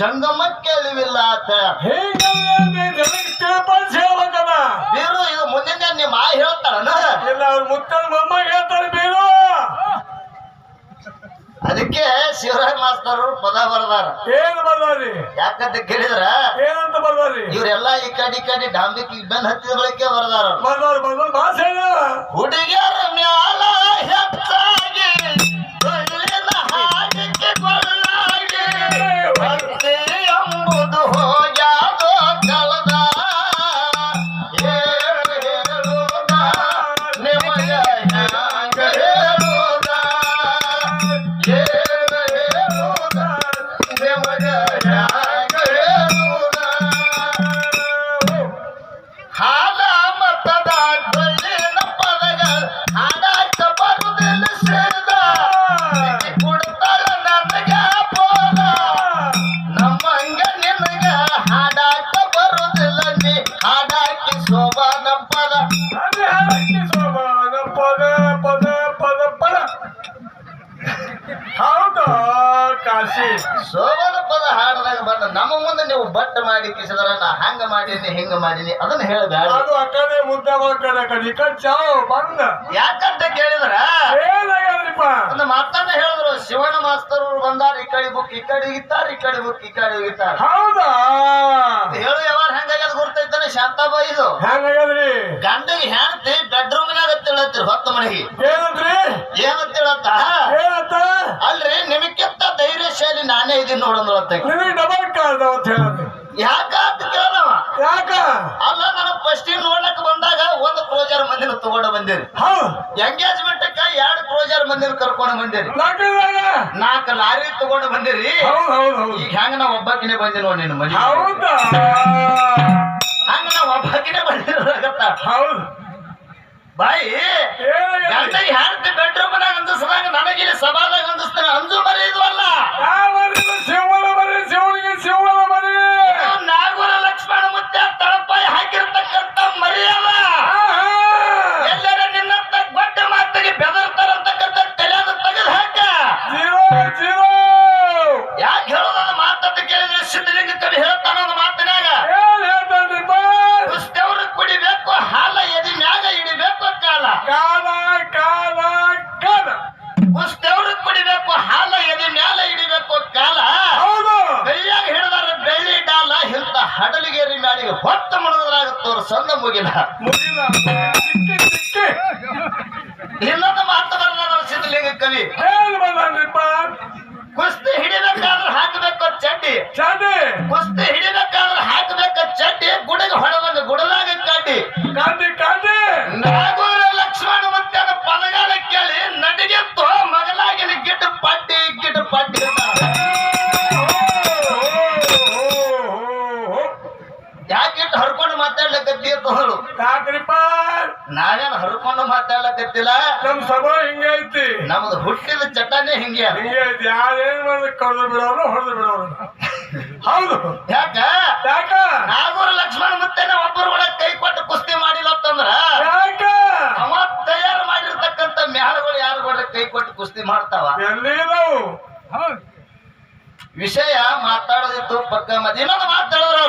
ಜಂಗಮಕ್ಕೆ ಅಳಿವಿಲ್ಲ ಆತ. ಹಿಂಗಲ್ಲೇ ಜನಕ್ಕೆ ತಿಳ್ಪಡಿಸಿ ಹೇಳ್ಬೇಕದ ಬೀರು ಇದು ಮುಂದಿನ ನಿಮ್ಮ ಆ ಹೇಳ್ತಾರನ ಇಲ್ಲ ಅವ್ರ ಮುತ್ತನ ಮೊಮ್ಮ ಹೇಳ್ತಾರೆ ಬೀರು. ಅದಕ್ಕೆ ಶಿವರಾಜ್ ಮಾಸ್ತರು ಪದ ಬರ್ದಾರ. ಏನ್ ಬರ್ದಾರಿ? ಯಾಕಂತ ಕೇಳಿದ್ರ? ಏನಂತ ಬರ್ದಾರಿ? ಇವ್ರೆಲ್ಲ ಈ ಕಡೆ ಈ ಕಡೆ ಡಾಂಬಿಕ್ ಬೆನ್ ಹತ್ತಿದ ಬಳಿಕೆ ಬರದಾರ. ಬರ್ದಾರ ಬರ್ದಾರ ಭಾಷೆ ಹುಡುಗಿಯರ ಶೋಭಾನ ಪದ ಹಾಡದಾಗ ಬಂದ ನಮ್ಮ ಮುಂದೆ ನೀವು ಬಟ್ ಮಾಡಿ ಕಿಸಿದ್ರ ನಾ ಹಂಗ ಮಾಡೀನಿ ಹಿಂಗ ಮಾಡೀನಿ ಅದನ್ನ ಹೇಳ್ದ ಅದು ಅಕ್ಕನೆ ಮುದ್ದ ಮಾಡ್ಕಡೆ ಕಡೆ ಈ ಕಡೆ ಚಾವ್ ಬಂದ. ಯಾಕಂತ ಕೇಳಿದ್ರ? ಒಂದು ಮಾತನ್ನ ಹೇಳಿದ್ರು ಶಿವಣ್ಣ ಮಾಸ್ತರ್ ಅವ್ರು ಬಂದಾರ ಈ ಕಡೆ ಬುಕ್ ಈ ಕಡೆ ಇತ್ತಾರ ಈ ಕಡೆ ಬುಕ್ ಈ ಕಡೆ ಇತ್ತಾರ. ಹೌದಾ? ಹೇಳು ಯಾವಾಗ ಹೆಂಗಾಗ್ಯದ ಗುರ್ತೈತಾನೆ ಶಾಂತಾಬ ಇದು? ಹೆಂಗಾಗ್ಯದ್ರಿ ಗಂಡಿಗೆ ಹೆಣ್ತಿ ಬೆಡ್ರೂಮ್ನಾಗ ತಿಳತ್ರಿ ಹೊತ್ತ ಮನೆಗೆ. ಏನಂತ್ರಿ? ಏನಂತ ತಿಳತ್ತ ಅಲ್ರಿ ನಿಮಗಿಂತ ಧೈರ್ಯಶಾಲಿ ನಾನೇ ಇದೀನಿ ನೋಡಂದ್ರತ್ತ ನಿಮಗೆ ಡಬಲ್ ಕಾರ್ಡ್ ಅಂತ ಹೇಳಿ ಯಾಕ ಅಂತ ಕೇಳ ಯಾಕ? ಅಲ್ಲ ನಾನು ಫಸ್ಟ್ ನೋಡಕ್ ಬಂದಾಗ ಒಂದು ಕ್ರೋಜರ್ ಮಂದಿನ ತಗೊಂಡ ಬಂದಿರಿ ಎಂಗೇಜ್ಮೆಂಟ್ ಎರಡು ಕ್ರೋಜರ್ ಮಂದಿನ ಕರ್ಕೊಂಡು ಬಂದಿರಿ ನಾಲ್ಕು ಲಾರಿ ತಗೊಂಡು ಬಂದಿರಿ. ಈಗ ಹೆಂಗ ನಾ ಒಬ್ಬಾಕಿನೇ ಬಂದಿ ನೋಡಿ ನಿನ್ನ ಮನೆ ಹೌದಾ? ಹಂಗ ನಾ ಒಬ್ಬಾಕಿನೇ ಬಂದಿರತ್ತ ಹೌದ್. ಬಾಯಿ. ಏನಾಗ್ಯದ್ರಿ ಗಂಟೆಗೆ ಹಾಡ್ತಿ ಬೆಡ್ರೂಮ್ ನಾಗ ಅಂದಿಸಿದಾಗ ನನಗಿಲ್ಲಿ ಸಭಾದಾಗ ಅಂದಿಸ್ತಾನೆ ಅಂಜು ಮರಿ ಇದ್ವಲ್ಲ. ಯಾವರಿದು ಸಣ್ಣ ಮುಗಿಲ ಇನ್ನೊಂದು ಮಾತು ಬರ್ದ ಸಿದ್ಧಲಿಂಗ ಕವಿ ನಾವೇನು ಹರ್ಕೊಂಡು ಮಾತಾಡ್ಲಕತ್ತಿಲ್ಲ ನಮ್ ಸಭಾ ಹಿಂಗೆ ಐತಿ. ನಮ್ದು ಹುಟ್ಟಿದ ಚಟನೇ ಹಿಂಗೆ. ಹಿಂಗೆ ಐತಿ. ಯಾರೇನ್ ಮಾಡಿ ಕಳೆದು ಬಿಡೋರು ಹೊಡೆದು ಬಿಡೋರು. ಹೌದು. ಯಾಕ? ಯಾಕ? ನಾಗೂರ ಲಕ್ಷ್ಮಣ ಮತ್ತೆ ಒಬ್ಬರು ಕೂಡ ಕೈ ಕೊಟ್ಟು ಕುಸ್ತಿ ಮಾಡಿಲ್ಲ ಅಂತಂದ್ರ? ಯಾಕ? ಅವ ತಯಾರು ಮಾಡಿರ್ತಕ್ಕಂತ ಮ್ಯಾಳಗಳು ಯಾರು ಕೂಡ ಕೈ ಕೊಟ್ಟು ಕುಸ್ತಿ ಮಾಡ್ತಾವ? ಎಲ್ಲಿ ನಾವು ವಿಷಯ ಮಾತಾಡೋದಿತ್ತು ಪಕ್ಕ ಮಧ್ಯ ಇನ್ನೊಂದು ಮಾತಾಡೋರು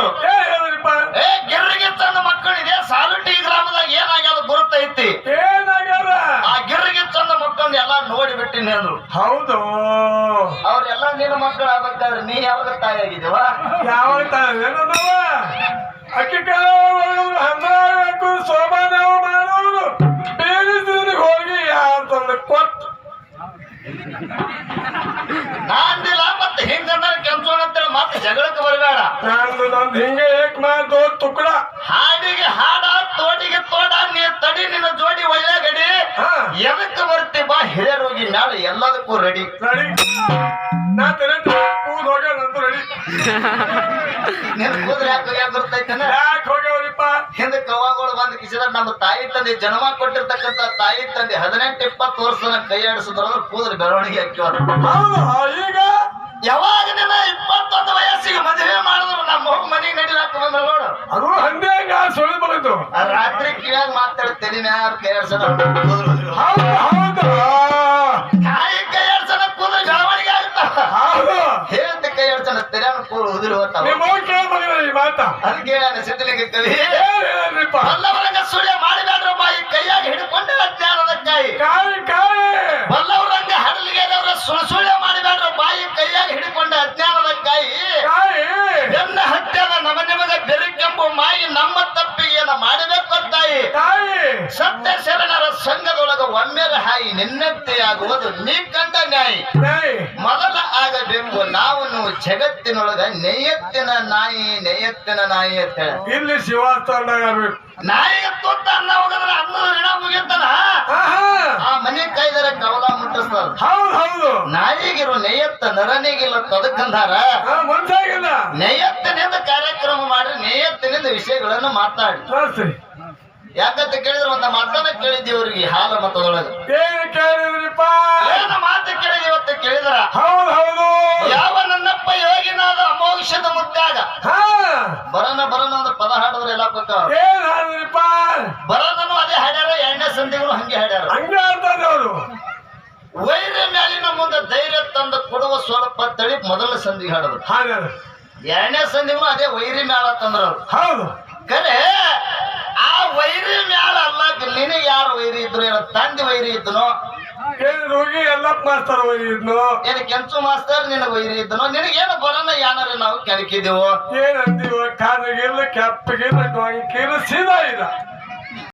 ಏ ಗಿರ್ರಿಗೆ ತಂದ ಮಕ್ಕಳಿಗೆ ಸಾಲುಟಿ ಗ್ರಾಮದಾಗ ಏನಾಗ್ಯದ ಗುರುತೈತಿ ಏನಾಗ್ಯಾರ ಆ ಗಿರ್ರಿಗೆ ತಂದ ಮಕ್ಕಳನ್ನ ಎಲ್ಲಾ ನೋಡಿ ಬಿಟ್ಟಿನಿ ಅಂದ್ರು ಹೌದು. ಅವ್ರೆಲ್ಲ ನಿನ್ನ ಮಕ್ಕಳು ಆಗ್ಬೇಕಾದ್ರೆ ನೀ ಯಾವಾಗ ತಾಯಿಯಾಗಿದ್ದೀವ ಯಾವ ತಾಯಿ ಅಕ್ಕಿ ಕಾಳು ಸೋಮಾನ ಮಾಡೋರು ಬೇರೆ ಹೋಗಿ ಯಾರು ಕೊಟ್ಟು ನಾಂದಿಲ್ಲ ಮತ್ತೆ ಹಿಂಗಂದ್ರೆ ಕೆಂಚೋಣ ಅಂತೇಳಿ ಮತ್ತೆ ಜಗಳಕ್ಕೆ ಬರಬೇಡ. ನಂದು ನಂದು ಹಿಂಗೆ ಏಕ್ ಮಾತು ತುಕ್ಕಡ ಹಾಡಿಗೆ ಹಾಡ ತೋಟಿಗೆ ತೋಡ ನೀ ತಡಿ ನಿನ್ನ ಜೋಡಿ ಒಳ್ಳೆ ಗಡಿ. ಹಾ. ಎದಕ್ಕೆ ಎಲ್ಲದಕ್ಕೂ ರೆಡಿ ರೆಡಿ ನಾ ತಲೆ ಕೂದ್ ಹೋಗ್ಯ ನಂದು ರೆಡಿ ನಿನ್ ಕೂದ್ರೆ ಯಾಕೆ ಯಾಕೆ ಬರ್ತೈತೇನ? ಯಾಕೆ ಹೋಗ್ಯಾವ್ರಿಪ್ಪ? ಹಿಂದೆ ಕವಾಗಳು ಬಂದು ಕಿಸಿದ್ರೆ ನಮ್ಮ ತಾಯಿ ತಂದೆ ಜನ್ಮ ಕೊಟ್ಟಿರ್ತಕ್ಕಂಥ ತಾಯಿ ತಂದೆ ಹದಿನೆಂಟು ಇಪ್ಪತ್ತು ವರ್ಷನ ಕೈ ಆಡಿಸಿದ್ರ ಕೂದಲು ಬೆಳವಣಿಗೆ ಹಾಕಿವಾರ ಈಗ? ಯಾವಾಗ ನಿನ್ನ ಇಪ್ಪತ್ತೊಂದು ವಯಸ್ಸಿಗೆ ಮದುವೆ ಮಾಡಿದ್ರು ನಮ್ಮ ಹೋಗಿ ಮನೆಗೆ ನಡಿಲಾಕ ನೋಡು. ಅದು ಹಂಗೆ ಸುಳಿ ಆ ರಾತ್ರಿ ಕಿವ್ಯಾಗ ಮಾತಾಡಿ ತಲೆ ಮ್ಯಾಲ ಕೈ ಆಡ್ಸೋಣ ಮಾತ ಅದಕ್ಕೆ ನಾನು ಸಿದ್ಧಲಿಂಗ ಕವಿ ಏನ್ ಹೇಳಿದ್ರಿಪ್ಪ ಒಮ್ಮೆಲೆ ಹಾಯಿ ನಿನ್ನಂತೆ ಆಗುವುದು ನೀ ಕಂಡ ನಾಯಿ ಮೊದಲ ಆಗಬೇಕು ನಾವು ಜಗತ್ತಿನೊಳಗ ನೆಯ್ಯತ್ತಿನ ನಾಯಿ ನೆಯ್ಯತ್ತಿನ ನಾಯಿ ಅಂತ ಹೇಳಿ. ಇಲ್ಲಿ ಶಿವ ನಾಯಿ ನಾಯಿಗೆ ತೊಟ್ಟ ಅನ್ನ ಹೋಗದ್ರ ಅನ್ನ ಮುಗಿತಾನ ಆ ಮನೆ ಕೈದರೆ ಕವಲ ಮುಟ್ಟಿಸ್ತದ ಹೌದು ಹೌದು. ನಾಯಿಗಿರೋ ನೆಯ್ಯತ್ತ ನರನಿಗಿಲ್ಲ ತದಕಂದಾರ ನೆಯತ್ತಿನಿಂದ ಕಾರ್ಯಕ್ರಮ ಮಾಡಿ ನೆಯ್ಯತ್ತಿನಿಂದ ವಿಷಯಗಳನ್ನು ಮಾತಾಡಿ ಯಾಕಂತ ಕೇಳಿದ್ರೆ ಒಂದು ಮಾತನ್ನ ಕೇಳಿದ್ದೀವಿ ಅವ್ರಿಗೆ ಹಾಲ ಮತದೊಳಗ. ಏನ್ ಕೇಳಿದ್ರಿಪ್ಪ? ಏನ ಮಾತು ಕೇಳಿದ ಇವತ್ತು ಕೇಳಿದ್ರ? ಹೌದು ಹೌದು. ಯಾವ ನನ್ನಪ್ಪ ಯೋಗಿನಾದ ಅಮೋಘದ ಮುದ್ದಾಗ? ಹಾ. ಬರನ ಬರನ ಅಂದ್ರೆ ಪದ ಹಾಡಿದ್ರೆ ಎಲ್ಲ ಗೊತ್ತಾವ ಏನ್ ಹಾಡಿದ್ರಿಪ್ಪ? ಬರದನು ಅದೇ ಹಾಡ್ಯಾರ ಎಣ್ಣೆ ಸಂಧಿಗಳು ಹಂಗೆ ಹಾಡ್ಯಾರ. ಹಂಗ ಆಡ್ತಾರೆ ಅವರು. ವೈರ ಮ್ಯಾಲಿನ ಮುಂದೆ ಧೈರ್ಯ ತಂದು ಕೊಡುವ ಸ್ವಲ್ಪ ತಳಿ ಮೊದಲ ಸಂಧಿ ಹಾಡೋದು ಹಾಡ್ಯಾರ. ಎರಡನೇ ಸಂಧಿಗಳು ಅದೇ ವೈರಿ ಮ್ಯಾಲ ತಂದ್ರೆ ಅವ್ರು ಹೌದು. ಕರೆ ವೈರಿ ಮ್ಯಾಲ ಅಲ್ಲ ನಿನಗೆ ಯಾರು ವೈರಿ ಇದ್ರು ಏನೋ ತಂದೆ ವೈರಿ ಇದ್ನೋ? ಏನ್ ಹೋಗಿ ಎಲ್ಲಪ್ಪ ವೈರಿ ಇದ್ನು? ಏನ್ ಕೆಂಚು ಮಾಸ್ತರ್ ನಿನಗೆ ವೈರಿ ಇದ್ನೋ? ನಿನಗೇನು ಬರೋಣ ಯಾನಾರ ನಾವು ಕೆಣಕಿದೆವು ಏನ್ ಅಂದಿವ? ಕಾದಗಿಲ್ಲ ಕೆಪ್ಪಗಿಲ್ಲ ಡೊಂಕಿಲ್ಲ ಸೀದಾ ಇಲ್ಲ